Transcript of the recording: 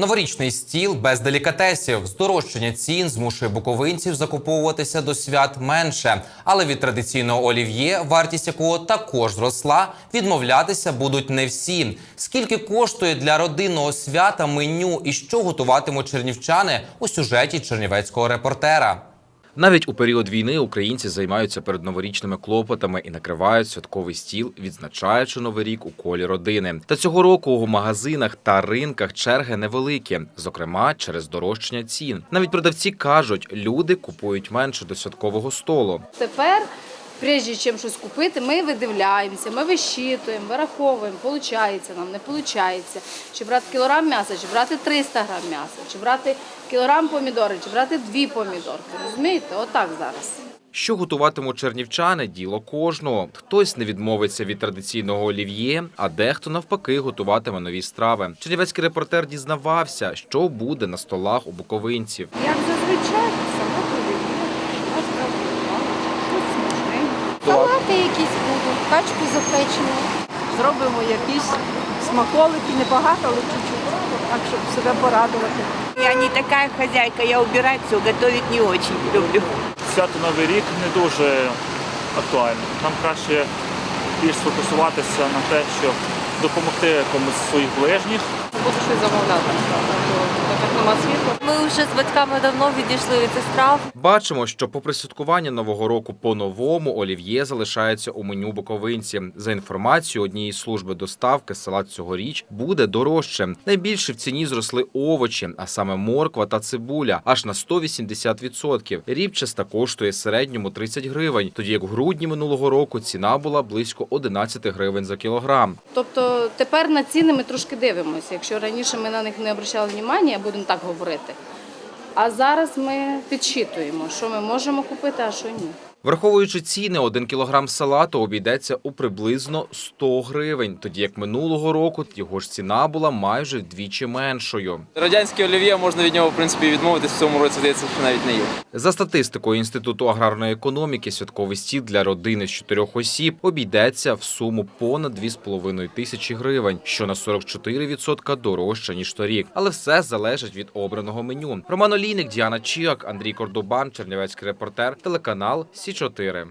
Новорічний стіл без делікатесів. Здорожчання цін змушує буковинців закуповуватися до свят менше. Але від традиційного олів'є, вартість якого також зросла, відмовлятися будуть не всі. Скільки коштує для родинного свята меню і що готуватимуть чернівчани у сюжеті чернівецького репортера? Навіть у період війни українці займаються передноворічними клопотами і накривають святковий стіл, відзначаючи новий рік у колі родини. Та цього року у магазинах та ринках черги невеликі, зокрема через дорожчання цін. Навіть продавці кажуть, люди купують менше до святкового столу. Тепер, прежде чим щось купити, ми видивляємося, ми вищитуємо, вираховуємо, получається нам, не получається. Чи брати кілограм м'яса, чи брати 300 грам м'яса, чи брати кілограм помідори, чи брати дві помідорки. Розумієте? Отак зараз. Що готуватимуть чернівчани, діло кожного. Хтось не відмовиться від традиційного олів'є, а дехто навпаки готуватиме нові страви. Чернівецький репортер дізнавався, що буде на столах у буковинців. Як зазвичай, салат олів'є, щось щось смачне. Салати якісь будуть, качку запечену. Зробимо якісь смаколики, небагато, але чуть-чуть, так, щоб себе порадувати. Я не така хазяйка, я обіраю, все, готовить не дуже люблю. свято Новий рік не дуже актуально. Нам краще більш сфокусуватися на те, щоб допомогти комусь з своїх ближніх. Буду щось замовляти, так нема світла. Ми вже з батьками давно відійшли від цих страв. Бачимо, що попри святкування нового року по-новому олів'є залишається у меню буковинці. За інформацією однієї служби доставки салат цьогоріч буде дорожче. Найбільше в ціні зросли овочі, а саме морква та цибуля, аж на 180%. Рібчаста коштує середньому 30 гривень, тоді як в грудні минулого року ціна була близько 11 гривень за кілограм. Тобто тепер на ціни ми трошки дивимося. Якщо раніше ми на них не обращали внимання, будемо так говорити. А зараз ми підсчитуємо, що ми можемо купити, а що ні. Враховуючи ціни, один кілограм салату обійдеться у приблизно 100 гривень, тоді як минулого року його ж ціна була майже вдвічі меншою. Радянське олів'є можна від нього в принципі відмовитись в цьому році, здається, що навіть не їв. За статистикою Інституту аграрної економіки, святковий стіл для родини з чотирьох осіб обійдеться в суму понад 2,5 тисячі гривень, що на 44% дорожче ніж торік. Але все залежить від обраного меню. Роман Олійник, Діана Чіак, Андрій Кордобан, Чернівецький репортер, телеканал Сі 4